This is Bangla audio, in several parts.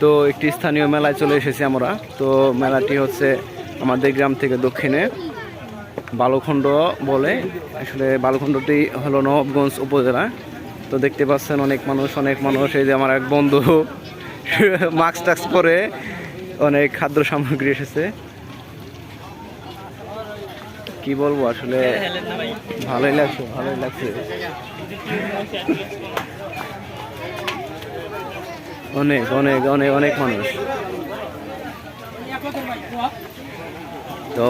তো একটি স্থানীয় মেলায় চলে এসেছি আমরা। তো মেলাটি হচ্ছে আমাদের গ্রাম থেকে দক্ষিণে বালুখণ্ড বলে। আসলে বালুখণ্ডটি হলো নবাবগঞ্জ উপজেলা। তো দেখতে পাচ্ছেন অনেক মানুষ অনেক মানুষ। এই যে আমার এক বন্ধু, মাস্ক টাক্স পরে অনেক খাদ্য সামগ্রী এসেছে। কি বলব, আসলে ভালোই লাগছে ভালোই লাগছে। অনেক অনেক অনেক অনেক মানুষ। তো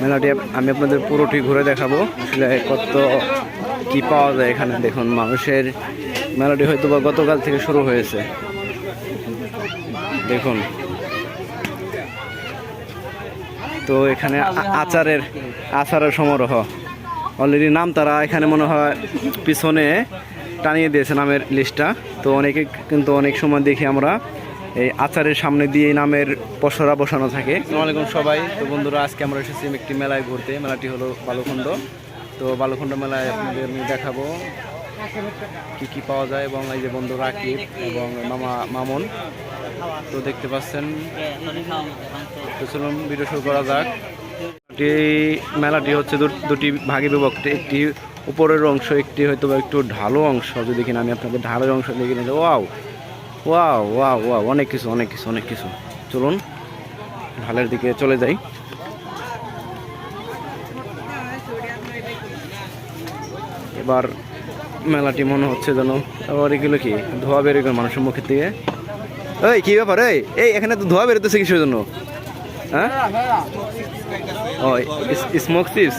মেলাটি আমি আপনাদের পুরোটি ঘুরে দেখাবো, আসলে কত কি পাওয়া যায় এখানে। দেখুন, মানুষের মেলাটি হয়তো বা গতকাল থেকে শুরু হয়েছে। দেখুন। তো এখানে আচারের আচারের সমারোহ। অলরেডি নাম তারা এখানে মনে হয় পিছনে টানিয়ে দিয়েছে নামের লিস্টটা তো অনেকে কিন্তু অনেক সময় দেখি আমরা এই আচারের সামনে দিয়ে নামের পসরা বসানো থাকে। আসসালামাইকুম সবাই। তো বন্ধুরা, আজকে আমরা এসেছি একটি মেলায় ঘুরতে। মেলাটি হলো বালুখণ্ড। তো বালুখণ্ড মেলায় আপনাদের আমি দেখাবো কি কি পাওয়া যায় এবং এই যে বন্ধু রাকিব এবং মামা মামুন। তো দেখতে পাচ্ছেন। তো চলুন ভিডিও শুরু করা যাক। এই মেলাটি হচ্ছে দুটি ভাগে বিভক্ত। একটি উপরের অংশ, একটি হয়তো একটু ঢালো অংশ। যদি কিনা আমি আপনাদের ঢালের অংশ দেখে নিতে ওয়াও ওয়াও ওয়াও ওয়াও, অনেক কিছু অনেক কিছু অনেক কিছু। চলুন, ঢালের দিকে চলে যাই। এবার মেলাটি মনে হচ্ছে যেন, আবার এগুলো কি? ধোয়া বেরোয় মানুষের মুখের থেকে এই, কি ব্যাপার? এই এই, এখানে তো ধোয়া বেরোতেছে কিসের জন্য? হ্যাঁ? ও স্মোক চিপস?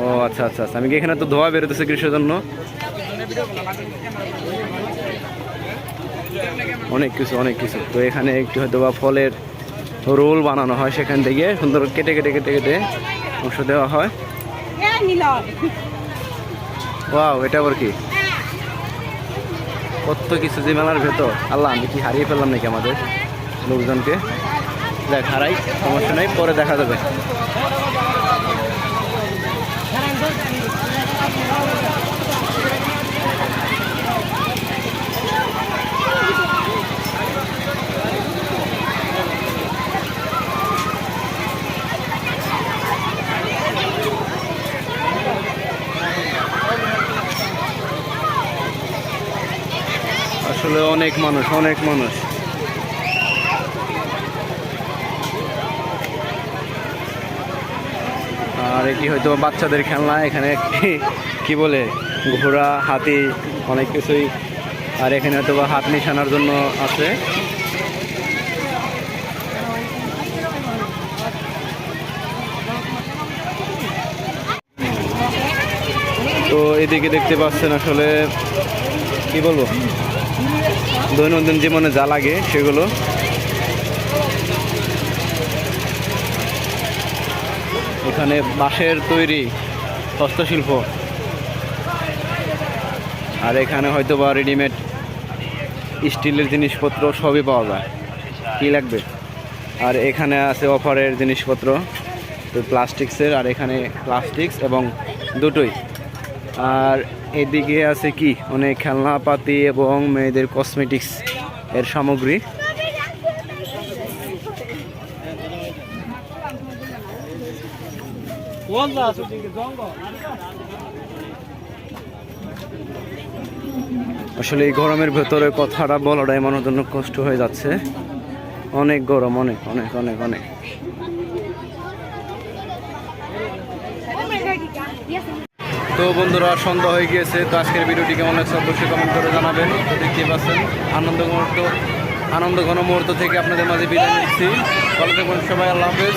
ও আচ্ছা আচ্ছা আচ্ছা। আমি কি এখানে তো ধোয়া বেরোতেছে কিসের জন্য? অনেক কিছু অনেক কিছু। তো এখানে একটু হয়তো বা ফলের রোল বানানো হয় সেখান থেকে। সুন্দর কেটে কেটে কেটে কেটে অংশ দেওয়া হয়। ওয়াও, এটা আবার কি? কত কিছু যে মেলার ভেতর। আল্লাহ, আমি কি হারিয়ে ফেললাম নাকি আমাদের লোকজনকে? দেখ হারাই সমস্যা নেই পরে দেখা যাবে। আসলে অনেক মানুষ অনেক মানুষ। আর এটি হয়তো বাচ্চাদের খেলনা, এখানে কি বলে, ঘোড়া, হাতি, অনেক কিছুই। আর এখানে হয়তো বা হাত নিশানার জন্য আছে। তো এদিকে দেখতে পাচ্ছেন আসলে, কি বলব, দৈনন্দিন জীবনে যা লাগে সেগুলো। এখানে বাঁশের তৈরি হস্তশিল্প। আর এখানে হয়তো বা রেডিমেড স্টিলের জিনিসপত্র সবই পাওয়া যায়। কী লাগবে? আর এখানে আছে অফারের জিনিসপত্র, তো প্লাস্টিক্সের আর এখানে প্লাস্টিক্স এবং দুটোই। আর এদিকে আছে কি? অনেক খেলনাপাতি এবং মেয়েদের কসমেটিক্স এর সামগ্রী। আসলে এই গরমের ভেতরে কথাটা বলাটাই মনের জন্য কষ্ট হয়ে যাচ্ছে। অনেক গরম, অনেক অনেক অনেক অনেক। তো বন্ধুরা, সন্ধ্যা হয়ে গিয়েছে, তো আজকের ভিডিওটি কেমন লাগছে অবশ্যই কমেন্ট করে জানাবেন। তো দেখতেই পাচ্ছেন, আনন্দ মুহূর্ত, আনন্দ ঘন মুহূর্ত থেকে আপনাদের মাঝে বিদায় নিচ্ছি। ভালো থাকুন সবাই, আল্লাহ হাফেজ।